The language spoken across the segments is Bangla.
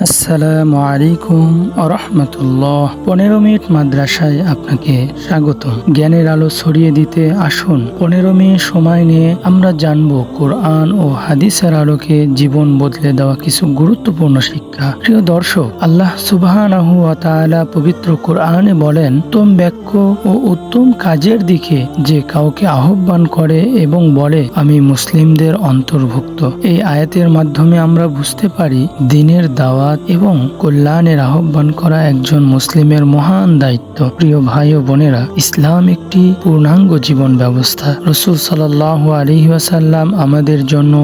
আসসালামু আলাইকুম আরহামতুল্লাহ পনেরো মিনিট মাদ্রাসায় আপনাকে স্বাগত জ্ঞানের আলো ছড়িয়ে দিতে আসুন। পনেরো মিনিট সময় নিয়ে আমরা জানব কোরআন ও হাদিসের আলোকে জীবন বদলে দেওয়া কিছু গুরুত্বপূর্ণ শিক্ষা। প্রিয় দর্শক, আল্লাহ সুবহানাহু তাআলা পবিত্র কোরআনে বলেন উত্তম বাক্য ও উত্তম কাজের দিকে যে কাউকে আহ্বান করে এবং বলে, আমি মুসলিমদের অন্তর্ভুক্ত। এই আয়াতের মাধ্যমে আমরা বুঝতে পারি, দিনের দাওয়াত এবং কল্যাণের আহ্বান করা একজন মুসলিমের মহান দায়িত্ব। প্রিয় ভাই ও বোনেরা, ইসলাম একটি পূর্ণাঙ্গ জীবন ব্যবস্থা। রসুল সাল্লাহ আলিহাসাল্লাম আমাদের জন্য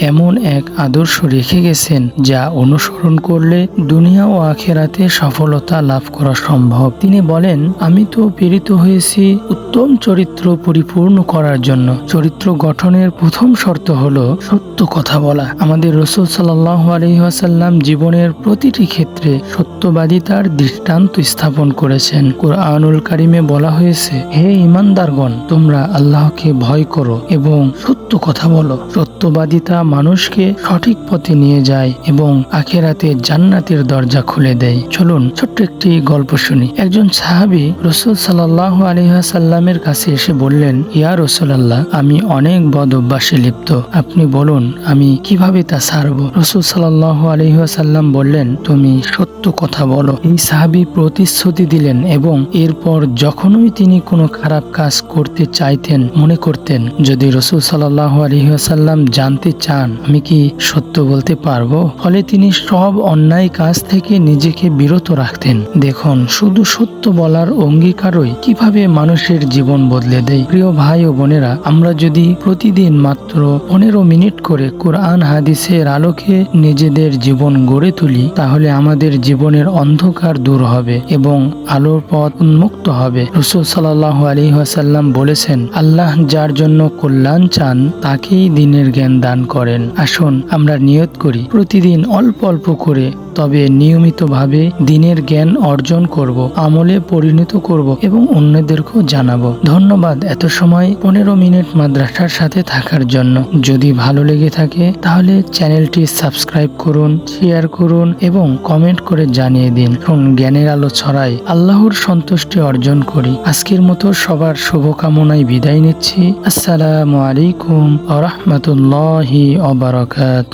এমন এক আদর্শ রেখে গেছেন যা অনুসরণ করলে দুনিয়া ও আখেরাতে সফলতা লাভ করা সম্ভব। তিনি বলেন, আমি তো প্রেরিত হয়েছি উত্তম চরিত্র পরিপূর্ণ করার জন্য। চরিত্র গঠনের প্রথম শর্ত হলো সত্য কথা বলা। আমাদের রসুল সাল্লাহ আলহিহাসাল্লাম জীবনের প্রতিটি ক্ষেত্রে সত্যবাদিতার দৃষ্টান্ত স্থাপন করেছেন। কোরআনুল কারিমে বলা হয়েছে, হে ইমানদারগণ তোমরা আল্লাহকে ভয় করো এবং সত্য কথা বলো। সত্যবাদিতা মানুষকে সঠিক পথে নিয়ে যায় এবং আখেরাতে জান্নাতের দরজা খুলে দেয়। চলুন ছোট্ট একটি গল্প শুনি। একজন সাহাবি রসুল সাল্লাহ আলিহাসাল্লামের কাছে এসে বললেন, ইয়া রসুল আল্লাহ আমি অনেক বদ অভ্যাসে লিপ্ত। আপনি বলুন, আমি কীভাবে তা সারব? রসুল সাল্লাহ আলিহাসাল্লাম বললেন, তুমি সত্য কথা বলো। এই সাহাবি প্রতিশ্রুতি দিলেন এবং এরপর যখনই তিনি কোনো খারাপ কাজ করতে চাইতেন, মনে করতেন, যদি রসুল সাল্লাহ আলিহাসাল্লাম জানতে চান আমি কি সত্য বলতে পারব? ফলে তিনি সব অন্যায় কাজ থেকে নিজেকে বিরত রাখতেন। দেখুন, শুধু সত্য বলার অঙ্গীকারই কীভাবে মানুষের জীবন বদলে দেয়। প্রিয় ভাই ও বোনেরা, আমরা যদি প্রতিদিন মাত্র পনেরো মিনিট করে কোরআন হাদিসের আলোকে নিজেদের জীবন গড়ে তুলি, তাহলে আমাদের জীবনের অন্ধকার দূর হবে এবং আলোর পথ উন্মুক্ত হবে। রসুল সাল্লাহ আলী ওয়াসাল্লাম বলেছেন, আল্লাহ যার জন্য কল্যাণ চান, তাকেই দিনের জ্ঞান দান করেন। আসুন, আমরা নিয়ত করি, প্রতিদিন অল্প অল্প করে, তবে নিয়মিতভাবে দিনের জ্ঞান অর্জন করব, আমলে পরিণত করব এবং অন্যদেরকেও জানাব। ধন্যবাদ এত সময় পনেরো মিনিট মাদ্রাসার সাথে থাকার জন্য। যদি ভালো লেগে থাকে, তাহলে চ্যানেলটি সাবস্ক্রাইব করুন, শেয়ার করুন এবং কমেন্ট করে জানিয়ে দিন। শুন জ্ঞানের আলো ছড়াই, আল্লাহর সন্তুষ্টি অর্জন করি। আজকের মতো সবার শুভকামনায় বিদায় নিচ্ছি। আসসালামু আলাইকুম আ রহমতুল্লাহি wabarakatuh.